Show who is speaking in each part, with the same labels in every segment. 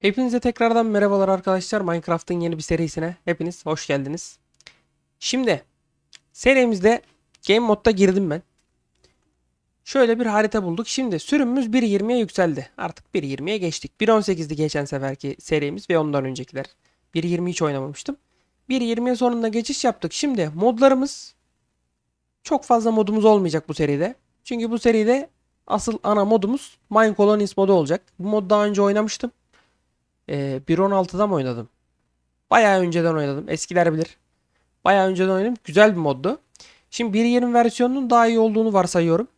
Speaker 1: Hepinize tekrardan merhabalar arkadaşlar. Minecraft'ın yeni bir serisine hepiniz hoş geldiniz. Şimdi serimizde Game Mode'da girdim ben. Şöyle bir harita bulduk. Şimdi sürümümüz 1.20'ye yükseldi. Artık 1.20'ye geçtik. 1.18'di geçen seferki serimiz ve ondan öncekiler. 1.20 hiç oynamamıştım. 1.20'ye sonunda geçiş yaptık. Şimdi modlarımız çok fazla modumuz olmayacak bu seride. Çünkü bu seride asıl ana modumuz Mine Colonies modu olacak. Bu mod daha önce oynamıştım. Ee, 1.16'da mı oynadım? Bayağı önceden oynadım. Eskiler bilir. Bayağı önceden oynadım. Güzel bir moddu. Şimdi 1.20 versiyonunun daha iyi olduğunu varsayıyorum.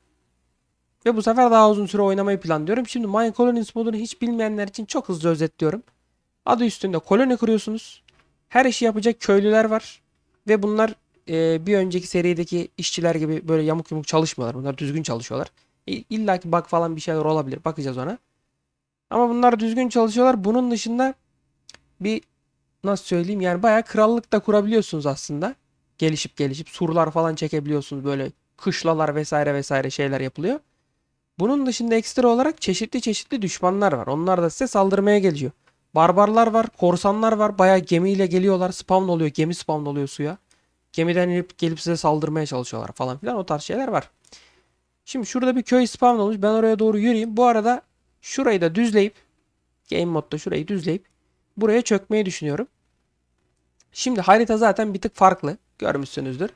Speaker 1: Ve bu sefer daha uzun süre oynamayı planlıyorum. Şimdi Mine Colonies modunu hiç bilmeyenler için çok hızlı özetliyorum. Adı üstünde koloni kuruyorsunuz. Her işi yapacak köylüler var. Ve bunlar e, bir önceki serideki işçiler gibi böyle yamuk yumuk çalışmıyorlar. Bunlar düzgün çalışıyorlar. İlla ki bug falan bir şeyler olabilir. Bakacağız ona. Ama bunlar düzgün çalışıyorlar. Bunun dışında bir nasıl söyleyeyim yani bayağı krallık da kurabiliyorsunuz aslında. Gelişip gelişip surlar falan çekebiliyorsunuz. Böyle kışlalar vesaire vesaire şeyler yapılıyor. Bunun dışında ekstra olarak çeşitli çeşitli düşmanlar var. Onlar da size saldırmaya geliyor. Barbarlar var, korsanlar var. Bayağı gemiyle geliyorlar. Spawn oluyor. Gemi spawn oluyor suya. Gemiden inip gelip size saldırmaya çalışıyorlar falan filan. O tarz şeyler var. Şimdi şurada bir köy spawn olmuş. Ben oraya doğru yürüyeyim. Bu arada şurayı da düzleyip game modda şurayı düzleyip buraya çökmeyi düşünüyorum. Şimdi harita zaten bir tık farklı. Görmüşsünüzdür.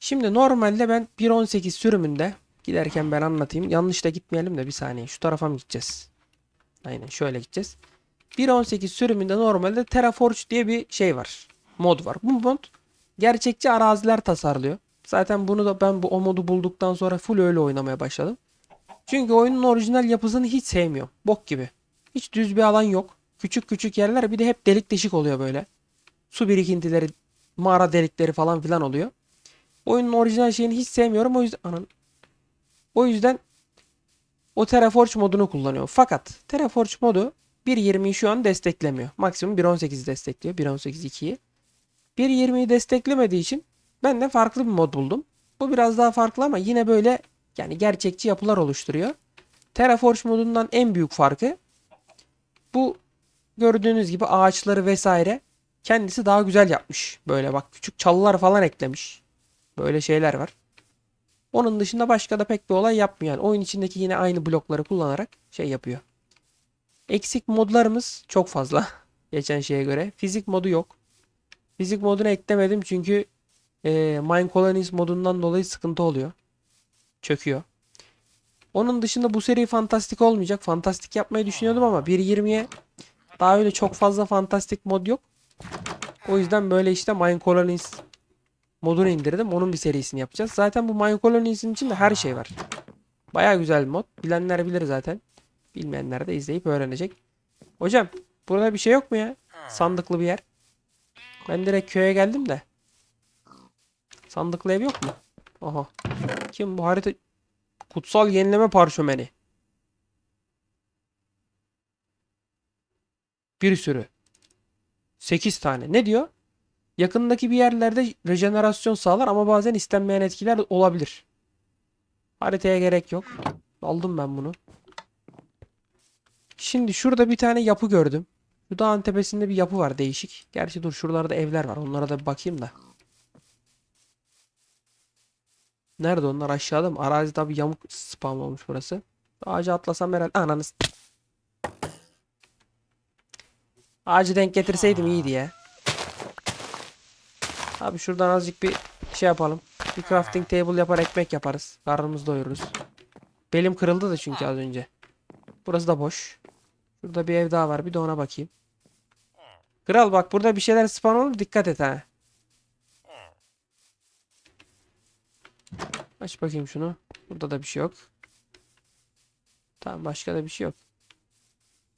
Speaker 1: Şimdi normalde ben 1.18 sürümünde giderken ben anlatayım. Yanlış da gitmeyelim de bir saniye. Şu tarafa mı gideceğiz? Aynen şöyle gideceğiz. 1.18 sürümünde normalde Terraforge diye bir şey var. Mod var. Bu mod gerçekçi araziler tasarlıyor. Zaten bunu da ben bu o modu bulduktan sonra full öyle oynamaya başladım. Çünkü oyunun orijinal yapısını hiç sevmiyorum. Bok gibi. Hiç düz bir alan yok. Küçük küçük yerler bir de hep delik deşik oluyor böyle. Su birikintileri, mağara delikleri falan filan oluyor. Oyunun orijinal şeyini hiç sevmiyorum. O yüzden anan. O yüzden o Terraforge modunu kullanıyorum. Fakat Terraforge modu 1.20'yi şu an desteklemiyor. Maksimum 1.18'i destekliyor. 1.18.2'yi. 1.20'yi desteklemediği için ben de farklı bir mod buldum. Bu biraz daha farklı ama yine böyle yani gerçekçi yapılar oluşturuyor. Terraforge modundan en büyük farkı bu gördüğünüz gibi ağaçları vesaire kendisi daha güzel yapmış. Böyle bak küçük çalılar falan eklemiş. Böyle şeyler var. Onun dışında başka da pek bir olay yapmıyor. Yani oyun içindeki yine aynı blokları kullanarak şey yapıyor. Eksik modlarımız çok fazla. Geçen şeye göre. Fizik modu yok. Fizik modunu eklemedim çünkü e, Mine Colonies modundan dolayı sıkıntı oluyor. Çöküyor. Onun dışında bu seri fantastik olmayacak. Fantastik yapmayı düşünüyordum ama 1.20'ye daha öyle çok fazla fantastik mod yok. O yüzden böyle işte Mine Colonies modunu indirdim. Onun bir serisini yapacağız. Zaten bu Mine Colonies'in içinde her şey var. Baya güzel mod. Bilenler bilir zaten. Bilmeyenler de izleyip öğrenecek. Hocam burada bir şey yok mu ya? Sandıklı bir yer. Ben direkt köye geldim de. Sandıklı ev yok mu? Aha. Kim bu harita? Kutsal yenileme parşömeni. Bir sürü. 8 tane. Ne diyor? Yakındaki bir yerlerde rejenerasyon sağlar ama bazen istenmeyen etkiler olabilir. Haritaya gerek yok. Aldım ben bunu. Şimdi şurada bir tane yapı gördüm. Şu dağın tepesinde bir yapı var değişik. Gerçi dur şuralarda evler var. Onlara da bir bakayım da. Nerede onlar aşağıda mı? Arazi tabi yamuk spam olmuş burası. Ağaca atlasam herhalde. Ananı. Ağacı denk getirseydim iyiydi ya. Abi şuradan azıcık bir şey yapalım. Bir crafting table yapar ekmek yaparız. Karnımızı doyururuz. Belim kırıldı da çünkü az önce. Burası da boş. Şurada bir ev daha var. Bir de ona bakayım. Kral bak burada bir şeyler spawn olur. Dikkat et ha. Aç bakayım şunu. Burada da bir şey yok. Tamam başka da bir şey yok.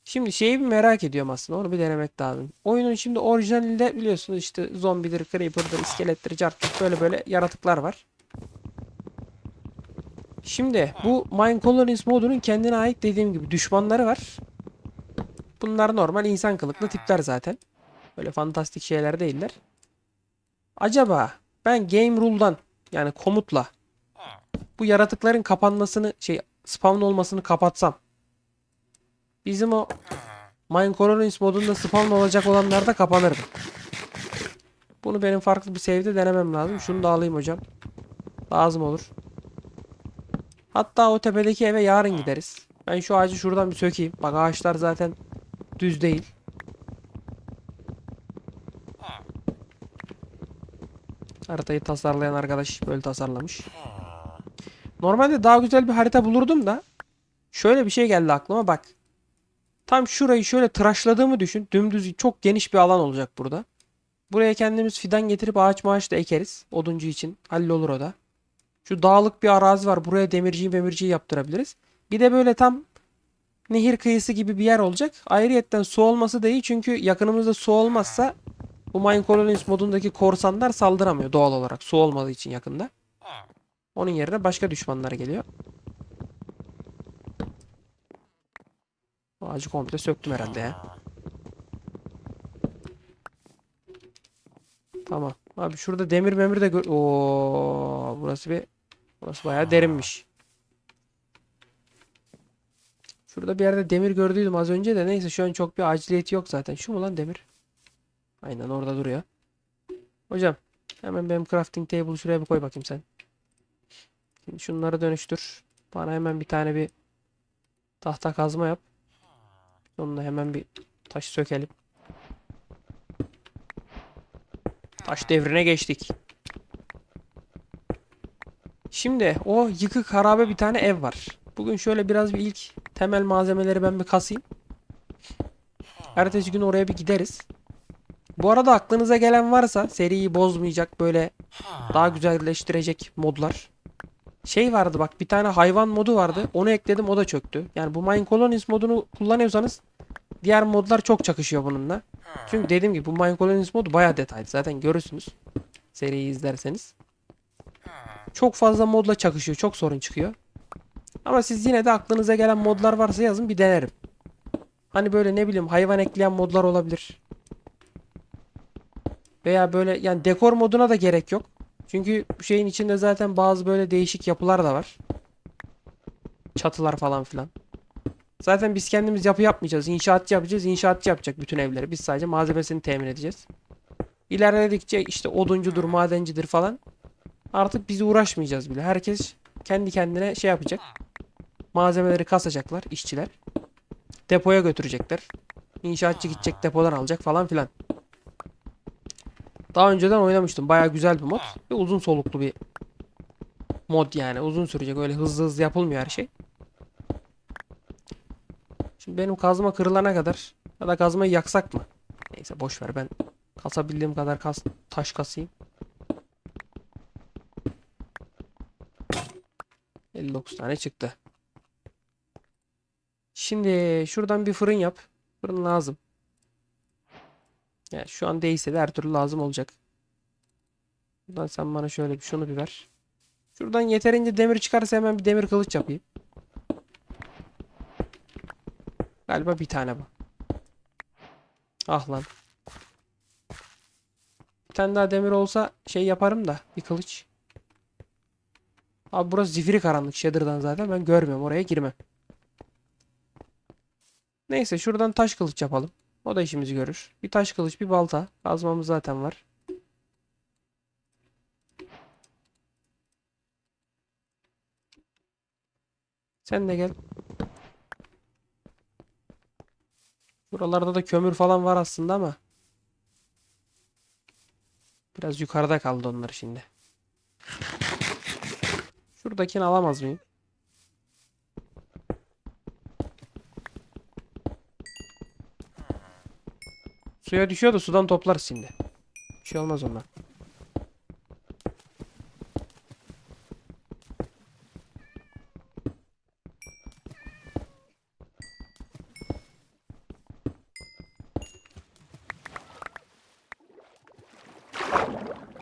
Speaker 1: Şimdi şeyi bir merak ediyorum aslında. Onu bir denemek lazım. Oyunun şimdi orijinalinde biliyorsunuz işte zombidir, creeper'dır, iskelettir, cartçuk böyle böyle yaratıklar var. Şimdi bu Mine Colonies modunun kendine ait dediğim gibi düşmanları var. Bunlar normal insan kılıklı tipler zaten. Böyle fantastik şeyler değiller. Acaba ben Game Rule'dan yani komutla bu yaratıkların kapanmasını şey spawn olmasını kapatsam bizim o Mine Colonies modunda spawn olacak olanlar da kapanırdı. Bunu benim farklı bir save'de denemem lazım. Şunu da alayım hocam. Lazım olur. Hatta o tepedeki eve yarın gideriz. Ben şu ağacı şuradan bir sökeyim. Bak ağaçlar zaten düz değil. Haritayı tasarlayan arkadaş böyle tasarlamış. Normalde daha güzel bir harita bulurdum da şöyle bir şey geldi aklıma bak. Tam şurayı şöyle tıraşladığımı düşün. Dümdüz çok geniş bir alan olacak burada. Buraya kendimiz fidan getirip ağaç maaş da ekeriz. Oduncu için. Hallolur o da. Şu dağlık bir arazi var. Buraya demirciyi memirciyi yaptırabiliriz. Bir de böyle tam nehir kıyısı gibi bir yer olacak. Ayrıyetten su olması da iyi çünkü yakınımızda su olmazsa bu Mine Colonies modundaki korsanlar saldıramıyor doğal olarak. Su olmadığı için yakında. Onun yerine başka düşmanlar geliyor. Bu Ağacı komple söktüm herhalde ya. Tamam. Abi şurada demir memir de gör... Oo, burası bir burası bayağı derinmiş. Şurada bir yerde demir gördüydüm az önce de neyse şu an çok bir aciliyeti yok zaten. Şu mu lan demir? Aynen orada duruyor. Hocam hemen benim crafting table şuraya bir koy bakayım sen. Şimdi şunları dönüştür. Bana hemen bir tane bir tahta kazma yap. Sonunda hemen bir taş sökelim. Taş devrine geçtik. Şimdi o yıkık harabe bir tane ev var. Bugün şöyle biraz bir ilk temel malzemeleri ben bir kasayım. Ertesi gün oraya bir gideriz. Bu arada aklınıza gelen varsa seriyi bozmayacak böyle daha güzelleştirecek modlar. Şey vardı bak bir tane hayvan modu vardı. Onu ekledim o da çöktü. Yani bu Mine Colonies modunu kullanıyorsanız diğer modlar çok çakışıyor bununla. Çünkü dediğim gibi bu Mine Colonies modu bayağı detaylı. Zaten görürsünüz. Seriyi izlerseniz. Çok fazla modla çakışıyor. Çok sorun çıkıyor. Ama siz yine de aklınıza gelen modlar varsa yazın bir denerim. Hani böyle ne bileyim hayvan ekleyen modlar olabilir. Veya böyle yani dekor moduna da gerek yok. Çünkü bu şeyin içinde zaten bazı böyle değişik yapılar da var. Çatılar falan filan. Zaten biz kendimiz yapı yapmayacağız. İnşaatçı yapacağız. İnşaatçı yapacak bütün evleri. Biz sadece malzemesini temin edeceğiz. İlerledikçe işte oduncudur, madencidir falan. Artık biz uğraşmayacağız bile. Herkes kendi kendine şey yapacak. Malzemeleri kasacaklar işçiler. Depoya götürecekler. İnşaatçı gidecek depodan alacak falan filan. Daha önceden oynamıştım. Baya güzel bir mod. Ve uzun soluklu bir mod yani. Uzun sürecek. Öyle hızlı hızlı yapılmıyor her şey. Şimdi benim kazma kırılana kadar ya da kazmayı yaksak mı? Neyse boş ver ben kasabildiğim kadar kas, taş kasayım. 59 tane çıktı. Şimdi şuradan bir fırın yap. Fırın lazım. Yani şu an değilse de her türlü lazım olacak. Buradan sen bana şöyle bir şunu bir ver. Şuradan yeterince demir çıkarsa hemen bir demir kılıç yapayım. Galiba bir tane bu. Ah lan. Bir tane daha demir olsa şey yaparım da bir kılıç. Abi burası zifiri karanlık Shader'dan zaten ben görmüyorum oraya girmem. Neyse şuradan taş kılıç yapalım. O da işimizi görür. Bir taş kılıç bir balta. Kazmamız zaten var. Sen de gel. Buralarda da kömür falan var aslında ama. Biraz yukarıda kaldı onlar şimdi. Şuradakini alamaz mıyım? Suya düşüyor da sudan toplarız şimdi. Bir şey olmaz ondan.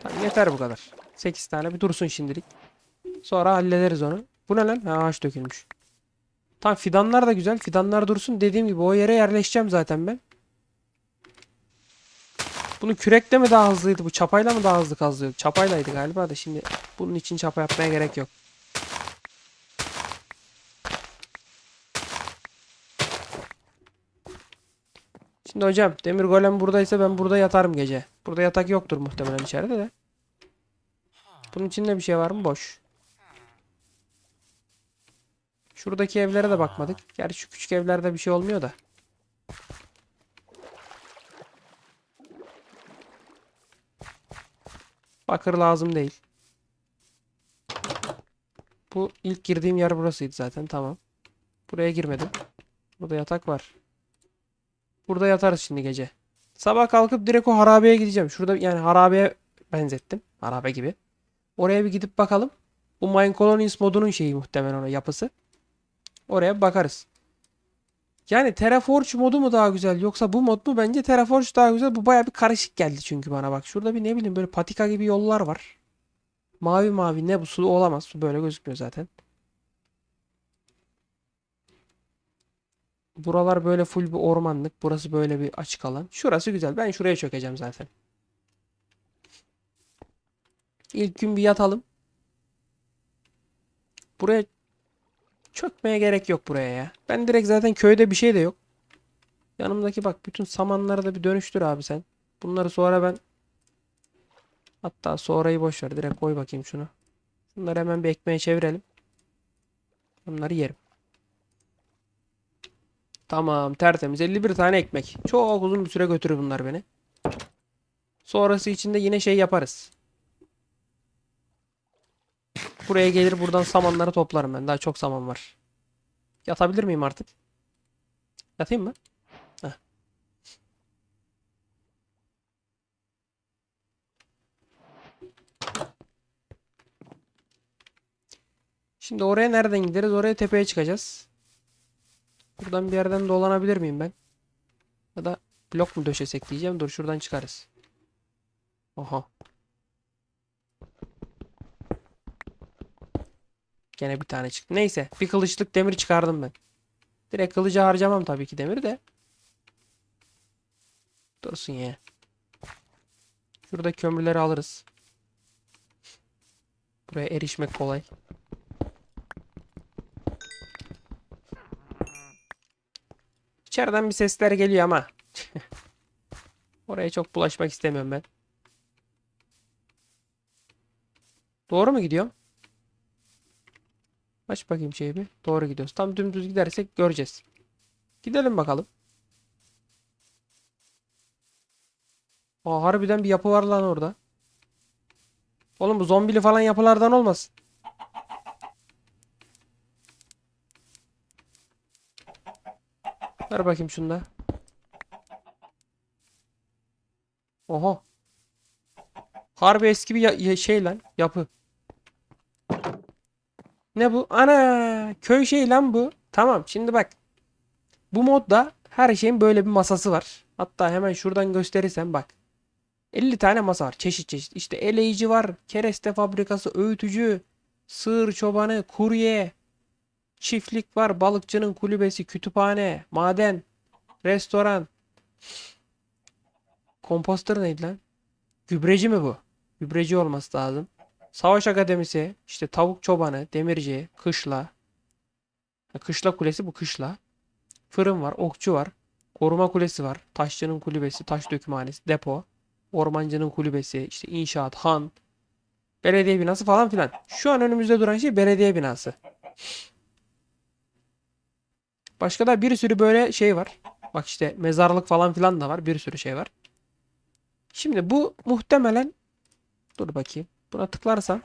Speaker 1: Tamam, yeter bu kadar. 8 tane bir dursun şimdilik. Sonra hallederiz onu. Bu ne lan? Ha, ağaç dökülmüş. Tamam fidanlar da güzel. Fidanlar dursun. Dediğim gibi o yere yerleşeceğim zaten ben. Bunu kürekle mi daha hızlıydı? Bu çapayla mı daha hızlı kazıyordu? Çapaylaydı galiba da şimdi bunun için çapa yapmaya gerek yok. Şimdi hocam demir golem buradaysa ben burada yatarım gece. Burada yatak yoktur muhtemelen içeride de. Bunun içinde bir şey var mı? Boş. Şuradaki evlere de bakmadık. Gerçi şu küçük evlerde bir şey olmuyor da. Bakır lazım değil. Bu ilk girdiğim yer burasıydı zaten. Tamam. Buraya girmedim. Burada yatak var. Burada yatarız şimdi gece. Sabah kalkıp direkt o harabeye gideceğim. Şurada yani harabeye benzettim. Harabe gibi. Oraya bir gidip bakalım. Bu Mine Colonies modunun şeyi muhtemelen ona yapısı. Oraya bakarız. Yani Terraforge modu mu daha güzel yoksa bu mod mu? Bence Terraforge daha güzel. Bu baya bir karışık geldi çünkü bana bak. Şurada bir ne bileyim böyle patika gibi yollar var. Mavi mavi ne bu su olamaz. Su böyle gözükmüyor zaten. Buralar böyle full bir ormanlık. Burası böyle bir açık alan. Şurası güzel. Ben şuraya çökeceğim zaten. İlk gün bir yatalım. Buraya çökmeye gerek yok buraya ya. Ben direkt zaten köyde bir şey de yok. Yanımdaki bak bütün samanları da bir dönüştür abi sen. Bunları sonra ben hatta sonrayı boş ver. Direkt koy bakayım şunu. Bunları hemen bir ekmeğe çevirelim. Bunları yerim. Tamam tertemiz 51 tane ekmek. Çok uzun bir süre götürür bunlar beni. Sonrası için de yine şey yaparız. Buraya gelir buradan samanları toplarım ben. Daha çok saman var. Yatabilir miyim artık? Yatayım mı? Heh. Şimdi oraya nereden gideriz? Oraya tepeye çıkacağız. Buradan bir yerden dolanabilir miyim ben? Ya da blok mu döşesek diyeceğim. Dur şuradan çıkarız. Oha. Gene bir tane çıktı. Neyse bir kılıçlık demir çıkardım ben. Direkt kılıcı harcamam tabii ki demiri de. Dursun ya. Şurada kömürleri alırız. Buraya erişmek kolay. İçeriden bir sesler geliyor ama. Oraya çok bulaşmak istemiyorum ben. Doğru mu gidiyorum? Aç bakayım şeyi bir. Doğru gidiyoruz. Tam dümdüz gidersek göreceğiz. Gidelim bakalım. Aa, harbiden bir yapı var lan orada. Oğlum bu zombili falan yapılardan olmasın. Ver bakayım şunu da. Oha. Harbi eski bir şey lan yapı. Ne bu? Ana köy şey lan bu. Tamam şimdi bak. Bu modda her şeyin böyle bir masası var. Hatta hemen şuradan gösterirsem bak. 50 tane masa var. Çeşit çeşit. İşte eleyici var. Kereste fabrikası, öğütücü, sığır çobanı, kurye, çiftlik var. Balıkçının kulübesi, kütüphane, maden, restoran. Kompostör neydi lan? Gübreci mi bu? Gübreci olması lazım. Savaş Akademisi, işte tavuk çobanı, demirci, kışla. Kışla kulesi bu kışla. Fırın var, okçu var. Koruma kulesi var. Taşçının kulübesi, taş dökümhanesi, depo. Ormancının kulübesi, işte inşaat, han. Belediye binası falan filan. Şu an önümüzde duran şey belediye binası. Başka da bir sürü böyle şey var. Bak işte mezarlık falan filan da var. Bir sürü şey var. Şimdi bu muhtemelen dur bakayım. Buna tıklarsam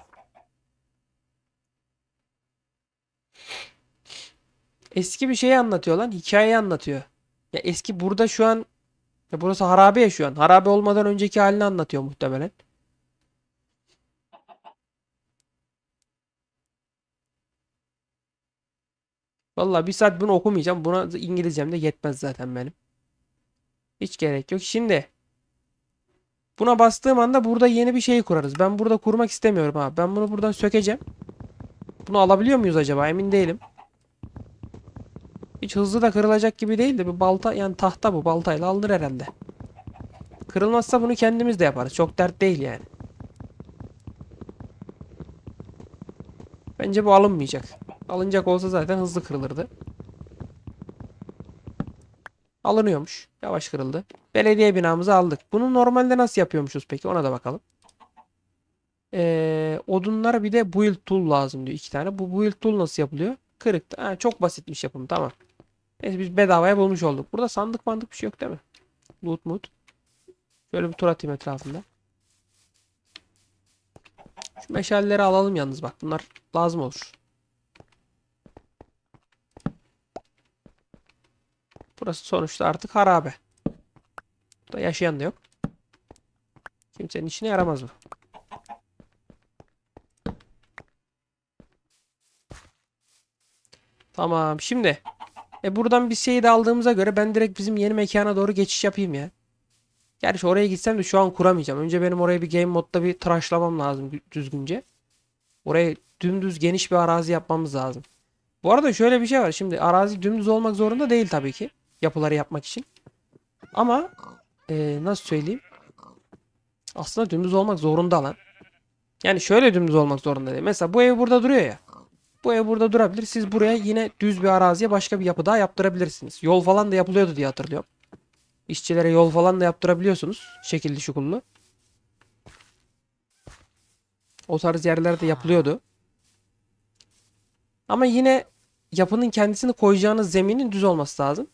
Speaker 1: eski bir şeyi anlatıyor lan. Hikayeyi anlatıyor. Ya eski burada şu an ya burası harabe ya şu an. Harabe olmadan önceki halini anlatıyor muhtemelen. Vallahi bir saat bunu okumayacağım. Buna İngilizcem de yetmez zaten benim. Hiç gerek yok. Şimdi buna bastığım anda burada yeni bir şey kurarız. Ben burada kurmak istemiyorum abi. Ben bunu buradan sökeceğim. Bunu alabiliyor muyuz acaba? Emin değilim. Hiç hızlı da kırılacak gibi değil de bir balta yani tahta bu baltayla alınır herhalde. Kırılmazsa bunu kendimiz de yaparız. Çok dert değil yani. Bence bu alınmayacak. Alınacak olsa zaten hızlı kırılırdı. Alınıyormuş. Yavaş kırıldı. Belediye binamızı aldık. Bunu normalde nasıl yapıyormuşuz peki? Ona da bakalım. Ee, odunlara bir de build tool lazım diyor. iki tane. Bu build tool nasıl yapılıyor? Kırık. Ha, çok basitmiş yapım. Tamam. Neyse biz bedavaya bulmuş olduk. Burada sandık mandık bir şey yok değil mi? Loot mood. Şöyle bir tur atayım etrafında. Şu meşaleleri alalım yalnız bak. Bunlar lazım olur. Burası sonuçta artık harabe. Burada yaşayan da yok. Kimsenin işine yaramaz bu. Tamam. Şimdi e buradan bir şey de aldığımıza göre ben direkt bizim yeni mekana doğru geçiş yapayım ya. Gerçi oraya gitsem de şu an kuramayacağım. Önce benim orayı bir game modda bir tıraşlamam lazım dü- düzgünce. Oraya dümdüz geniş bir arazi yapmamız lazım. Bu arada şöyle bir şey var. Şimdi arazi dümdüz olmak zorunda değil tabii ki. Yapıları yapmak için. Ama e, nasıl söyleyeyim? Aslında dümdüz olmak zorunda lan. Yani şöyle dümdüz olmak zorunda değil. Mesela bu ev burada duruyor ya. Bu ev burada durabilir. Siz buraya yine düz bir araziye başka bir yapı daha yaptırabilirsiniz. Yol falan da yapılıyordu diye hatırlıyorum. İşçilere yol falan da yaptırabiliyorsunuz. Şekilli şukullu. O tarz yerlerde yapılıyordu. Ama yine yapının kendisini koyacağınız zeminin düz olması lazım.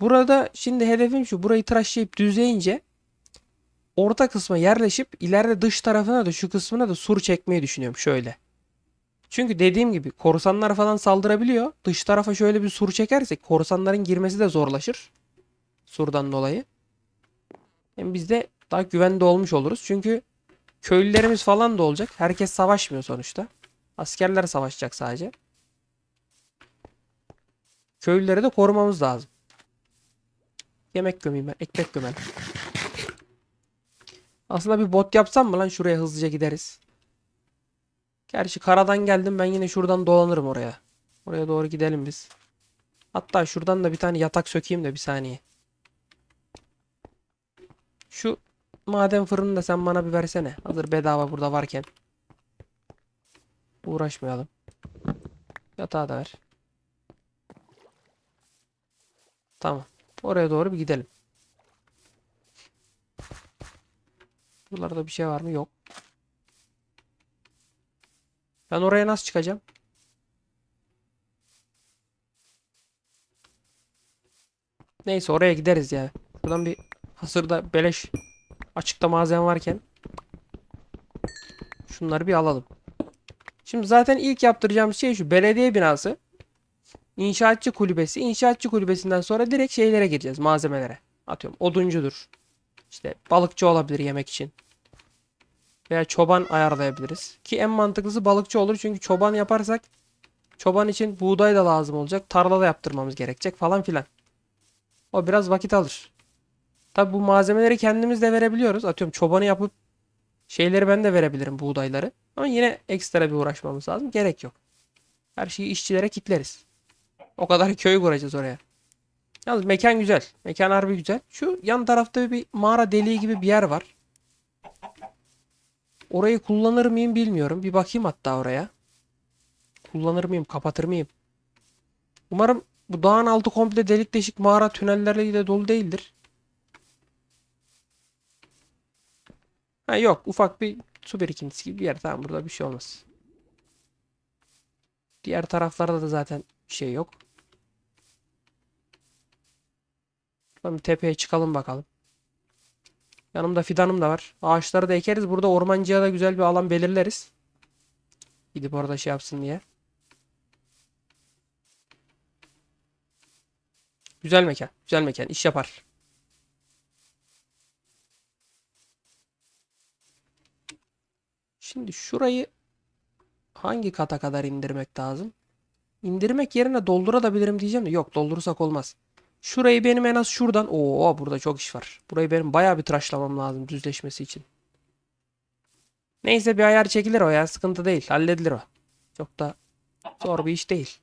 Speaker 1: Burada şimdi hedefim şu. Burayı tıraşlayıp düzleyince orta kısma yerleşip ileride dış tarafına da şu kısmına da sur çekmeyi düşünüyorum şöyle. Çünkü dediğim gibi korsanlar falan saldırabiliyor. Dış tarafa şöyle bir sur çekersek korsanların girmesi de zorlaşır. Surdan dolayı. Hem biz de daha güvende olmuş oluruz. Çünkü köylülerimiz falan da olacak. Herkes savaşmıyor sonuçta. Askerler savaşacak sadece. Köylüleri de korumamız lazım. Yemek gömeyim ben. Ekmek gömelim. Aslında bir bot yapsam mı lan şuraya hızlıca gideriz. Gerçi karadan geldim ben yine şuradan dolanırım oraya. Oraya doğru gidelim biz. Hatta şuradan da bir tane yatak sökeyim de bir saniye. Şu maden fırını da sen bana bir versene. Hazır bedava burada varken. Uğraşmayalım. Yatağı da ver. Tamam. Oraya doğru bir gidelim. Buralarda bir şey var mı? Yok. Ben oraya nasıl çıkacağım? Neyse oraya gideriz ya. Buradan bir hasırda beleş açıkta malzeme varken şunları bir alalım. Şimdi zaten ilk yaptıracağımız şey şu belediye binası. İnşaatçı kulübesi. İnşaatçı kulübesinden sonra direkt şeylere gireceğiz malzemelere. Atıyorum oduncudur. İşte balıkçı olabilir yemek için. Veya çoban ayarlayabiliriz. Ki en mantıklısı balıkçı olur. Çünkü çoban yaparsak çoban için buğday da lazım olacak. Tarla da yaptırmamız gerekecek falan filan. O biraz vakit alır. Tabi bu malzemeleri kendimiz de verebiliyoruz. Atıyorum çobanı yapıp şeyleri ben de verebilirim buğdayları. Ama yine ekstra bir uğraşmamız lazım. Gerek yok. Her şeyi işçilere kitleriz. O kadar köy kuracağız oraya. Yalnız mekan güzel. Mekan harbi güzel. Şu yan tarafta bir mağara deliği gibi bir yer var. Orayı kullanır mıyım bilmiyorum. Bir bakayım hatta oraya. Kullanır mıyım, kapatır mıyım? Umarım bu dağın altı komple delik deşik mağara tünellerle dolu değildir. Ha yok, ufak bir su birikintisi gibi bir yer. Tamam burada bir şey olmaz. Diğer taraflarda da zaten bir şey yok. Bir tepeye çıkalım bakalım. Yanımda fidanım da var. Ağaçları da ekeriz. Burada ormancıya da güzel bir alan belirleriz. Gidip orada şey yapsın diye. Güzel mekan. Güzel mekan. İş yapar. Şimdi şurayı hangi kata kadar indirmek lazım? İndirmek yerine doldurabilirim diyeceğim de yok doldurursak olmaz. Şurayı benim en az şuradan. Oo burada çok iş var. Burayı benim bayağı bir tıraşlamam lazım düzleşmesi için. Neyse bir ayar çekilir o ya. Sıkıntı değil. Halledilir o. Çok da zor bir iş değil.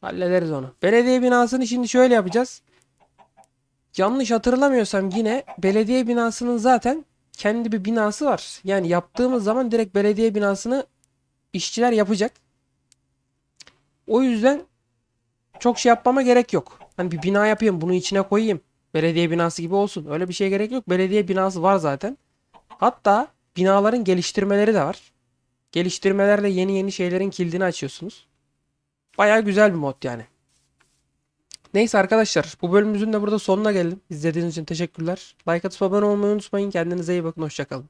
Speaker 1: Hallederiz onu. Belediye binasını şimdi şöyle yapacağız. Yanlış hatırlamıyorsam yine belediye binasının zaten kendi bir binası var. Yani yaptığımız zaman direkt belediye binasını işçiler yapacak. O yüzden çok şey yapmama gerek yok. Hani bir bina yapayım bunu içine koyayım. Belediye binası gibi olsun. Öyle bir şeye gerek yok. Belediye binası var zaten. Hatta binaların geliştirmeleri de var. Geliştirmelerle yeni yeni şeylerin kilidini açıyorsunuz. Baya güzel bir mod yani. Neyse arkadaşlar bu bölümümüzün de burada sonuna geldim. İzlediğiniz için teşekkürler. Like atıp abone olmayı unutmayın. Kendinize iyi bakın. Hoşçakalın.